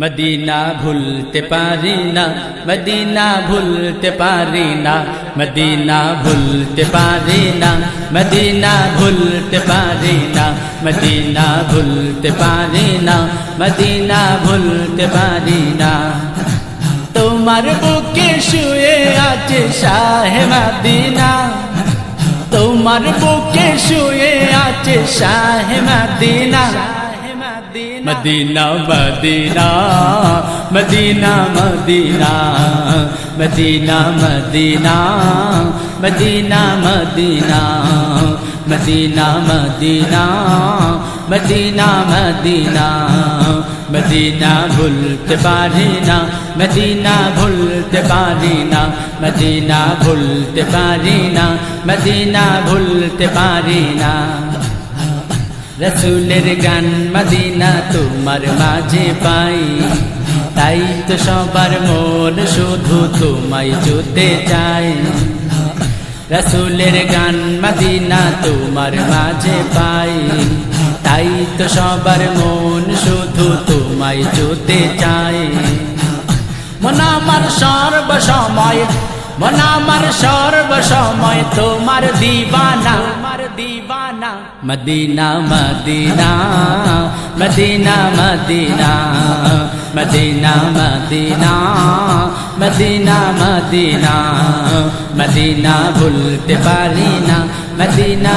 Medina ভুলতে পারি না, মদিনা ভুলতে পারি না, মদিনা ভুলতে পারি না, মদিনা ভুলতে পারি না, মদিনা ভুলতে পারি না, মদিনা ভুলতে পারি না। তোমার বুকে শুয়ে আছে শাহে মদিনা, তোমার বুকে শুয়ে আছে শাহে Medina. Medina Medina Medina Medina Medina Medina Medina Medina Medina Medina Medina Medina Medina ভুলতে পারি না মদিনা ভুলতে পারি না মদিনা ভুলতে পারি না মদিনা ভুলতে পারি না রসুলের গান মদিনা তোমার মাঝে পাই। তাই তো সবার মন শুধু তোমায় জুতে চাই। রসুলের গান মদিনা তোমার মাঝে পাই। তাই তো সবার মন শুধু তোমায় জুতে চাই। মন আমার সর্ব সময় মন আমার সর্ব সময় তোমার দিবানা। তোমার দিবানা Medina Medina Medina Medina Medina Medina Medina Medina Medina ভুলতে পারি না, মদিনা